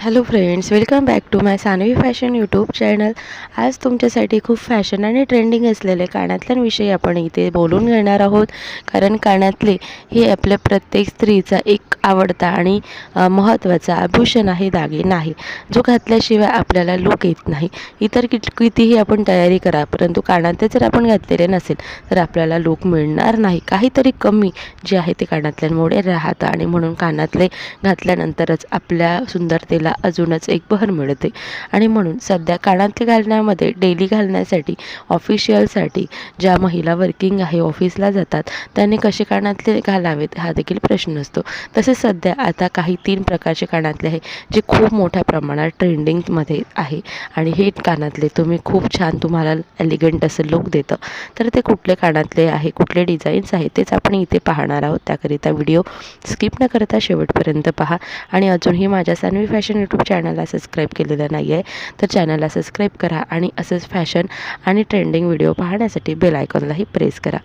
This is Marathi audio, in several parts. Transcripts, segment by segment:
Hello friends welcome back to my Sanvi fashion YouTube channel आज तुमच्यासाठी खूप फॅशन आणि ट्रेंडिंग असलेले कानातल्यांविषयी आपण इथे बोलून घेणार आहोत. कारण कानातले हे आपल्या प्रत्येक स्त्रीचा एक आवडता आणि महत्त्वाचा आभूषण आहे दागिना आहे जो घातल्याशिवाय आपल्याला लूक येत नाही. इतर कि कितीही आपण तयारी करा परंतु कानातले जर आपण घातलेले नसेल तर आपल्याला लूक मिळणार नाही. काहीतरी कमी जे आहे ते कानातल्यांमुळे राहतं आणि म्हणून कानातले घातल्यानंतरच आपल्या सुंदरतेला अजूनच एक बहर मिळते. आणि म्हणून सध्या कानातले घालण्यामध्ये डेली घालण्यासाठी ऑफिशियलसाठी ज्या महिला वर्किंग आहे ऑफिसला जातात त्यांनी कसे कानातले घालावेत हा देखील प्रश्न असतो. तसेच सध्या आता काही तीन प्रकारचे कानातले आहे जे खूप मोठ्या प्रमाणात ट्रेंडिंगमध्ये आहे. आणि हे कानातले तुम्ही खूप छान तुम्हाला एलिगंट असं लुक देतं. तर ते कुठले कानातले आहे कुठले डिझाईन्स आहेत तेच आपण इथे पाहणार आहोत. त्याकरिता व्हिडिओ स्किप न करता शेवटपर्यंत पहा. आणि अजूनही माझ्या सानवी फॅशन यूट्यूब चॅनलला सबस्क्राईब केलेलं नाही आहे तर चॅनलला सबस्क्राईब करा आणि असंच फॅशन आणि ट्रेंडिंग व्हिडिओ पाहण्यासाठी बेल आयकॉनलाही प्रेस करा.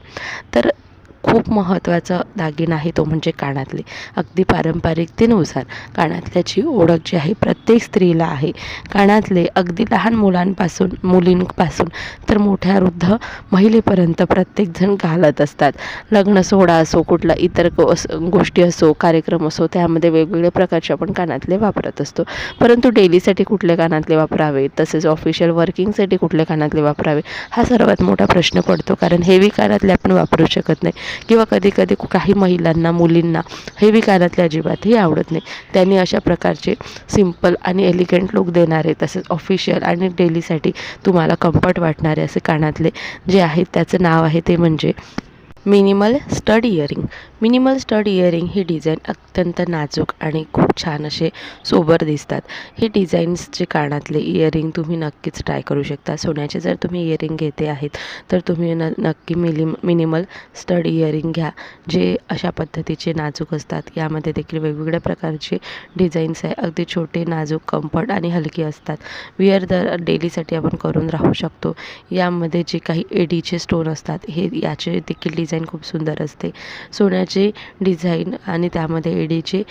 तर खूप महत्त्वाचा दागिना आहे तो म्हणजे कानातले. अगदी पारंपरिकतेनुसार कानातल्याची ओळख जी आहे प्रत्येक स्त्रीला आहे. कानातले अगदी लहान मुलांपासून मुलींपासून तर मोठ्या वृद्ध महिलेपर्यंत प्रत्येकजण घालत असतात. लग्न सोहळा असो कुठला इतर गोष्टी असो कार्यक्रम असो त्यामध्ये वेगवेगळ्या प्रकारचे आपण कानातले वापरत असतो. परंतु डेलीसाठी कुठले कानातले वापरावे तसेच ऑफिशियल वर्किंगसाठी कुठले कानातले वापरावे हा सर्वात मोठा प्रश्न पडतो. कारण हेवी कानातले आपण वापरू शकत नाही. किंवा कधी कधी काही महिलांना मुलींना हेवी कानातले अजिबातही आवडत नाही. त्यांनी अशा प्रकारचे सिंपल आणि एलिगंट लुक देणारे तसेच ऑफिशियल आणि डेलीसाठी तुम्हाला कम्फर्ट वाटणारे असे कानातले जे आहेत त्याचं नाव आहे ते म्हणजे minimal stud earring minimal stud earring ही डिझाईन अत्यंत नाजूक आणि खूप छान असे सोबर दिसतात. हे डिझाईन्सचे कानातले इयरिंग तुम्ही नक्कीच ट्राय करू शकता. सोन्याचे जर तुम्ही इयरिंग घेते आहेत तर तुम्ही न नक्की मिलिम मिनिमल स्टड इयरिंग घ्या जे अशा पद्धतीचे नाजूक असतात. यामध्ये देखील वेगवेगळ्या प्रकारचे डिझाईन्स आहे. अगदी छोटे नाजूक कम्फर्ट आणि हलकी असतात. विअर दर डेलीसाठी आपण करून राहू शकतो. यामध्ये जे काही एडीचे स्टोन असतात हे याचे देखील डिझाईन डिझाईन खूप सुंदर असते. सोन्याचे डिझाईन आणि त्यामध्ये एडीचे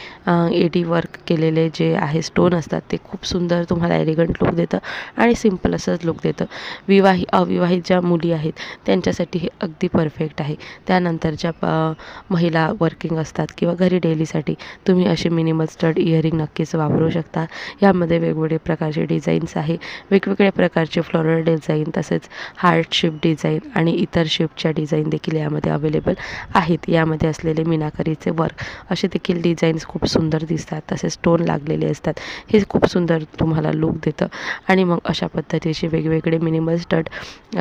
एडी वर्क केलेले जे आहे स्टोन असतात ते खूप सुंदर तुम्हाला एलिगंट लुक देतं आणि सिंपल असंच लुक देतं. विवाही अविवाहित ज्या मुली आहेत त्यांच्यासाठी हे अगदी परफेक्ट आहे. त्यानंतर ज्या प- महिला वर्किंग असतात किंवा घरी डेलीसाठी तुम्ही असे मिनिमल स्टड इयरिंग नक्कीच वापरू शकता. यामध्ये वेगवेगळे प्रकारचे डिझाईन्स आहे. वेगवेगळ्या प्रकारचे फ्लोरल डिझाईन तसेच हार्ट शेप डिझाईन आणि इतर शेपच्या डिझाईन देखील यामध्ये अवेलेबल आहेत. यामध्ये असलेले मीनाकरीचे वर्क असे देखील डिझाईन्स खूप सुंदर दिसतात. तसेच स्टोन लागलेले असतात. हे खूप सुंदर तुम्हाला लुक देतं. आणि मग अशा पद्धतीचे वेगवेगळे मिनिमल स्टड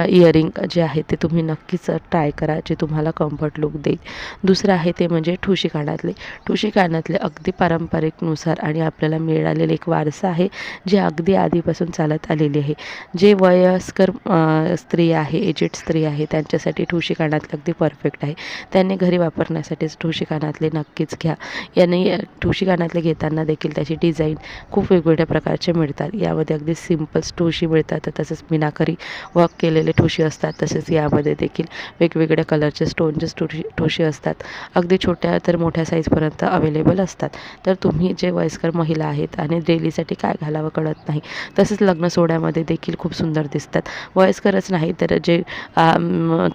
इयरिंग जे आहे ते तुम्ही नक्कीच ट्राय करा जे तुम्हाला कम्फर्ट लुक देईल. दुसरं आहे ते म्हणजे ठुशी कानातले ठुशी कानातले अगदी पारंपरिकनुसार आणि आपल्याला मिळालेले एक वारसा आहे जे अगदी आधीपासून चालत आलेली आहे. जे वयस्कर स्त्री आहे एजेड स्त्री आहे त्यांच्यासाठी ठुशी कानातले अगदी परफेक्ट आहे. त्यांनी घरी वापरण्यासाठीच ठुशी कानातले नक्कीच घ्या. याने ठुशी कानातले घेताना देखील त्याची डिझाईन खूप वेगवेगळ्या प्रकारचे मिळतात. यामध्ये अगदी सिंपल ठुशी मिळतात तसेच मिनाकरी वर्क केलेले ठुशी असतात तसेच यामध्ये देखील वेगवेगळ्या कलरचे स्टोनचे ठुशी ठुशी असतात. अगदी छोट्या तर मोठ्या साईजपर्यंत अवेलेबल असतात. तर तुम्ही जे वयस्कर महिला आहेत आणि डेलीसाठी काय घालावं कळत नाही तसेच लग्न सोहळ्यामध्ये देखील खूप सुंदर दिसतात. वयस्करच नाही तर जे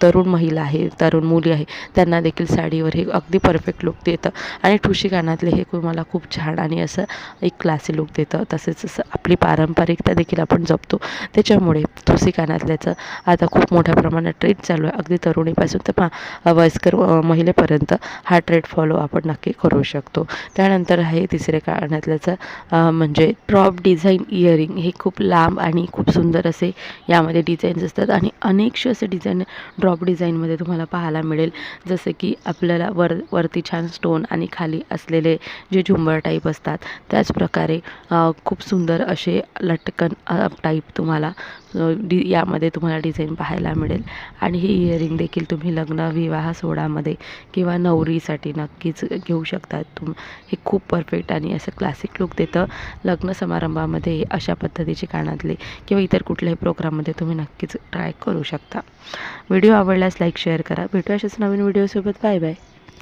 तरुण महिला आहे तरुण मुलं मुली आहे त्यांना देखील साडीवर हे अगदी परफेक्ट लुक देतं. आणि ठुशी कानातले हे तुम्हाला खूप छान आणि असं एक क्लासी लुक देतं. तसेच असं आपली पारंपरिकता देखील आपण जपतो. त्याच्यामुळे ठुशी कानातल्याचं आता खूप मोठ्या प्रमाणात ट्रेंड चालू आहे. अगदी तरुणीपासून तर वयस्कर महिलेपर्यंत हा ट्रेंड फॉलो आपण नक्की करू शकतो. त्यानंतर आहे तिसरे कानातल्याचं म्हणजे ड्रॉप डिझाईन इयरिंग हे खूप लांब आणि खूप सुंदर असे यामध्ये डिझाईन्स असतात. आणि अनेकशे असे डिझाईन ड्रॉप डिझाईनमध्ये तुम्हाला पाहायला मिळेल. जसे की आपल्याला वर वरती छान स्टोन आणि खाली असलेले जे झुंबर टाईप असतात त्याचप्रकारे खूप सुंदर असे लटकन टाईप तुम्हाला डी डि यामध्ये तुम्हाला डिझाईन पाहायला मिळेल. आणि ही इयरिंग देखील तुम्ही लग्न विवाह सोहळामध्ये किंवा नवरीसाठी नक्कीच घेऊ शकता. तुम हे खूप परफेक्ट आणि असं क्लासिक लुक देतं. लग्न समारंभामध्ये अशा पद्धतीचे कानातले किंवा इतर कुठल्याही प्रोग्राममध्ये तुम्ही नक्कीच ट्राय करू शकता. व्हिडिओ आवडल्यास लाईक शेअर करा. भेटू अशाच नवीन व्हिडिओसोबत बाय बाय